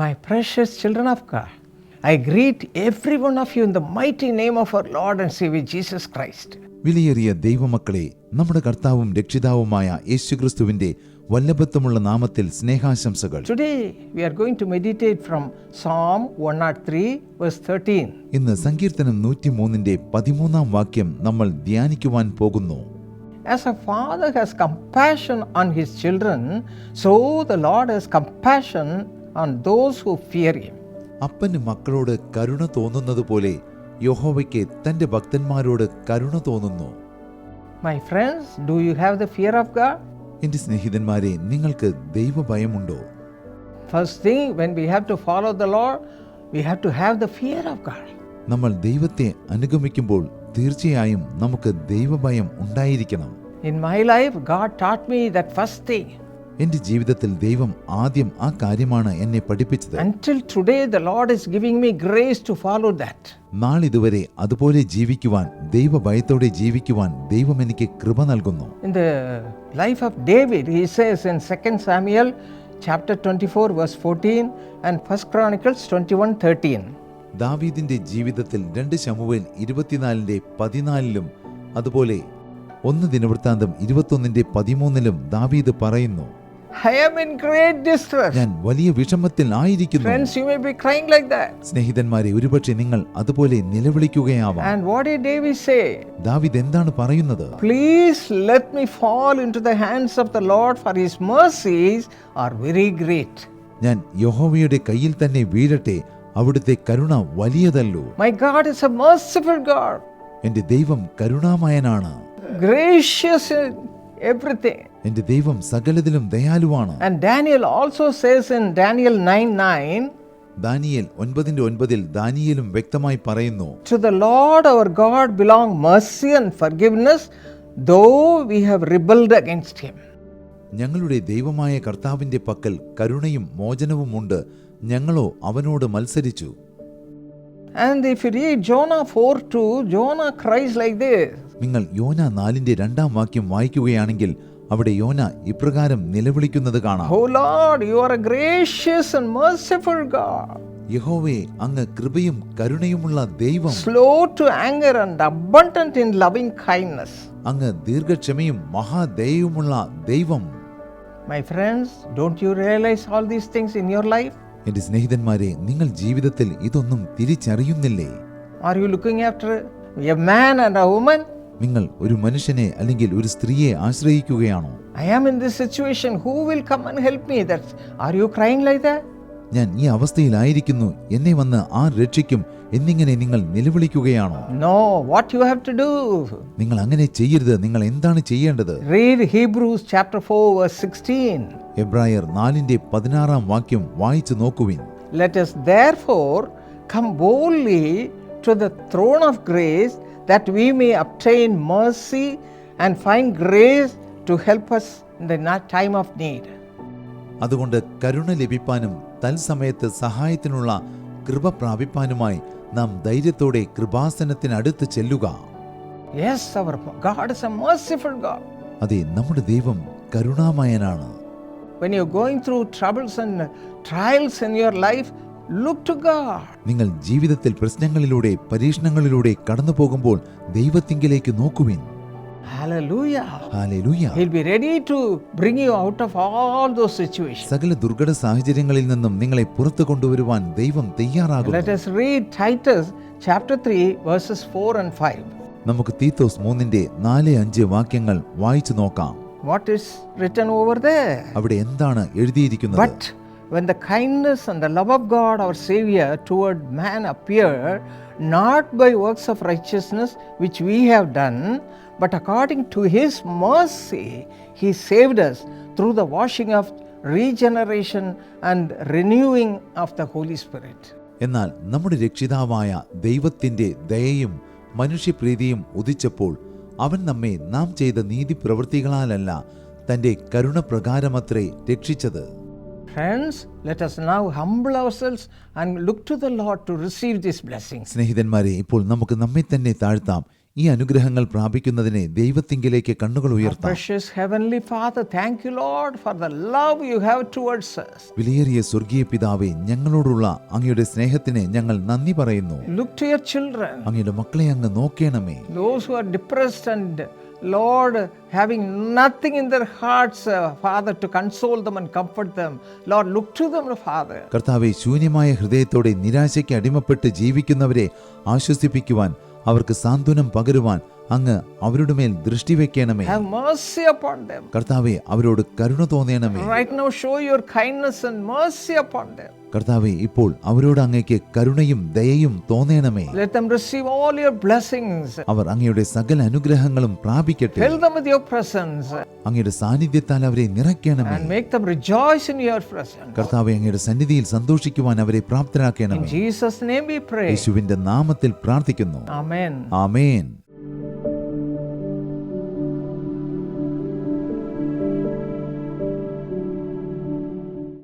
My precious children of God, I greet every one of you in the mighty name of our Lord and Savior Jesus Christ. വിലയേറിയ ദൈവമക്കളെ നമ്മുടെ കർത്താവും രക്ഷിതാവുമായ യേശുക്രിസ്തുവിന്റെ വല്ലഭത്വമുള്ള നാമത്തിൽ സ്നേഹാശംസകൾ Today we are going to meditate from Psalm 103, verse 13. ഇന്ന് സങ്കീർത്തനം നൂറ്റിമൂന്നിന്റെ പതിമൂന്നാം വാക്യം നമ്മൾ ധ്യാനിക്കുവാൻ പോകുന്നു As a father has compassion on his children, so the Lord has compassion on those who fear him. അപ്പന് മക്കളോട് കരുണ തോന്നുന്നത് പോലെ യഹോവയ്ക്ക് തന്റെ ഭക്തന്മാരോട് കരുണ തോന്നുന്നു My friends, do you have the fear of God? എന്റെ സ്നേഹിതന്മാരെ നിങ്ങൾക്ക് ദൈവഭയമുണ്ടോ First thing, when we have to follow the Lord, we have to have the fear of God. നമ്മൾ ദൈവത്തെ അനുഗമിക്കുമ്പോൾ തീർച്ചയായും നമുക്ക് ദൈവഭയം ഉണ്ടായിരിക്കണം In my life, God taught me that first thing. എന്റെ ജീവിതത്തിൽ ദൈവം ആദ്യം ആ കാര്യമാണ് എന്നെ പഠിപ്പിച്ചത് Until today, the Lord is giving me grace to follow that. നാളിതുവരെ അതുപോലെ ജീവിക്കുവാൻ ദൈവഭയത്തോടെ ജീവിക്കുവാൻ ദൈവം എനിക്ക് കൃപ നൽകുന്നു In the life of David, he says in 2 Samuel chapter 24, verse 14, and 1 Chronicles 21, 13. ദാവീദിന്റെ ജീവിതത്തിൽ രണ്ട് ശമുവേൽ ഇരുപത്തിനാലിന്റെ പതിനാലിലും അതുപോലെ ഒന്ന് ദിനവൃത്താന്തം ഇരുപത്തൊന്നിന്റെ പതിമൂന്നിലും ദാവീദ് പറയുന്നു I am in great distress. ഞാൻ വലിയ വിഷമത്തിൽ ആയിരിക്കുന്നു Friends, you may be crying like that. സ്നേഹിതന്മാരെ ഒരുപക്ഷെ നിങ്ങൾ അതുപോലെ നിലവിളിക്കുകയാവാം And what did David say? ദാവീദ് എന്താണ് പറയുന്നത് Please let me fall into the hands of the Lord, for his mercies are very great. ഞാൻ യഹോവയുടെ കയ്യിൽ തന്നെ വീഴട്ടെ അവിടുത്തെ കരുണ വലിയതല്ലോ My God is a merciful God, എന്റെ ദൈവം കരുണാമയനാണ് gracious in everything. എന്റെ ദൈവം സകലതിലും ദയാലുവാണ് And Daniel also says in Daniel 9 9, Daniel ഒൻപതിന്റെ ഒൻപതിൽ ദാനിയേലും വ്യക്തമായി പറയുന്നു To the Lord our God belong mercy and forgiveness, though we have rebelled against him. ഞങ്ങളുടെ ദൈവമായ കർത്താവിന്റെ പക്കൽ കരുണയും മോചനവുമുണ്ട് ഞങ്ങളോ അവനോട് മത്സരിച്ചു And if you read Jonah 4 2, Jonah cries like this നിങ്ങൾ യോന നാലിന്റെ രണ്ടാം വാക്യം വായിക്കുകയാണെങ്കിൽ അവിടെ യോന ഇപ്രകാരം നിലവിളിക്കുന്നത് കാണാം. യഹോവേ അങ്ങ് കൃപയും കരുണയുമുള്ള ദൈവം. Slow to anger and abundant in loving kindness അങ്ങ് ദീർഘക്ഷമയും മഹാദയയുമുള്ള ദൈവം. My friends don't you realise all these things in your life എന്റെ സ്നേഹിതന്മാരെ നിങ്ങൾ ജീവിതത്തിൽ ഇതൊന്നും തിരിച്ചറിയുന്നില്ലേ? Are you looking after a man and a woman നിങ്ങൾ ഒരു മനുഷ്യനെ അല്ലെങ്കിൽ ഒരു സ്ത്രീയെ ആശ്രയിക്കുകയാണോ? ഞാൻ ഈ അവസ്ഥയിലായിരിക്കുന്നു. എന്നെ വന്ന് ആ രക്ഷിക്കും? എന്നിങ്ങനെ നിങ്ങൾ നിലവിളിക്കുകയാണോ? No what you have to do നിങ്ങൾ അങ്ങനെ ചെയ്യരുത്. നിങ്ങൾ എന്താണ് ചെയ്യേണ്ടത്? റീഡ് ഹീബ്രൂസ് ചാപ്റ്റർ 4 ഫോർ 16 എബ്രായർ 4 ന്റെ 16 ആം വാക്യം വായിച്ചു നോക്കുവിൻ. Let us therefore come boldly to the throne of grace that we may obtain mercy and find grace to help us in the time of need. അതുകൊണ്ട് കരുണ ലഭിപ്പാനും തൽസമയത്ത് സഹായത്തിനുള്ള കൃപ പ്രാപിപ്പാനുമായി നാം ധൈര്യത്തോടെ കൃപാസനത്തിനടുത്ത് ചെല്ലുക Yes, our God is a merciful God. അതെ നമ്മുടെ ദൈവം കരുണാമയനാണ് When you're going through troubles and trials in your life. നിങ്ങൾ ജീവിതത്തിൽ പ്രശ്നങ്ങളിലൂടെ പരീക്ഷണങ്ങളിലൂടെ കടന്നു പോകുമ്പോൾ ദൈവത്തിങ്കിലേക്ക് നോക്കുവിൻ. സകല ദുർഘട സാഹചര്യങ്ങളിൽ നിന്നും നിങ്ങളെ പുറത്തു കൊണ്ടുവരുവാൻ ദൈവം Let us read Titus chapter 3, verses 4 and 5. നമുക്ക് തീത്തോസ് മൂന്നിന്റെ നാല് അഞ്ച് വാക്യങ്ങൾ വായിച്ചു നോക്കാം. Is written over there? അവിടെ എന്താണ് എഴുതിയിരിക്കുന്നത്? When the kindness and the love of God our Savior toward man appeared, not by works of righteousness which we have done, but according to His mercy, He saved us through the washing of regeneration and renewing of the Holy Spirit. എന്നാൽ നമ്മുടെ രക്ഷിതാവായ ദൈവത്തിന്റെ ദയയും മനുഷ്യപ്രീതിയും ഉദിച്ചപ്പോൾ അവൻ നമ്മെ നാം ചെയ്ത നീതി പ്രവൃത്തികളാലല്ല തന്റെ കരുണപ്രകാരമത്രേ രക്ഷിച്ചത് Friends, let us now humble ourselves and look to the Lord to receive these blessings. സ്നേഹിതന്മാരെ ഇപ്പോൾ നമുക്ക് നമ്മെ തന്നെ താഴ്ത്താം ഈ അനുഗ്രഹങ്ങൾ പ്രാപിക്കുന്നതിനെ ദൈവത്തിങ്കിലേക്ക് കണ്ണുകൾ ഉയർത്താം Precious Heavenly Father, thank you, Lord, for the love you have towards us. വിലയേറിയ സ്വർഗീയ പിതാവെ ഞങ്ങളോടുള്ള അങ്ങയുടെ സ്നേഹത്തിന് ഞങ്ങൾ നന്ദി പറയുന്നു Look to your children, അങ്ങയുടെ മക്കളെ അങ്ങ് നോക്കേണമേ those who are depressed and Lord, having nothing in their hearts, uh, Father, to console them and comfort them. Lord, look to them, Father. കർത്താവെ ശൂന്യമായ ഹൃദയത്തോടെ നിരാശയ്ക്ക് അടിമപ്പെട്ട് ജീവിക്കുന്നവരെ ആശ്വസിപ്പിക്കുവാൻ അവർക്ക് സാന്ത്വനം പകരുവാൻ അങ്ങ് അവരുടെ മേൽ ദൃഷ്ടി വെക്കണമേ Have mercy upon them. കർത്താവെ അവരോട് കരുണ തോന്നണമേ Right now, show your kindness and mercy upon them. കർത്താവെ ഇപ്പോൾ അവരോട് അങ്ങേക്ക് കരുണയും ദയയും തോന്നണമേ Let them receive all your blessings. അവർ അങ്ങയുടെ സകല അനുഗ്രഹങ്ങളും പ്രാപിക്കട്ടെ Fill them with your presence അങ്ങയുടെ സാന്നിധ്യത്താൽ അവരെ നിറയ്ക്കണമേ and make them rejoice in your presence. കർത്താവെ അങ്ങയുടെ സന്നിധിയിൽ സന്തോഷിക്കുവാൻ അവരെ In പ്രാപ്തരാക്കണമേ Jesus' name we pray. യേശുവിന്റെ നാമത്തിൽ പ്രാർത്ഥിക്കുന്നു Amen. ആമേൻ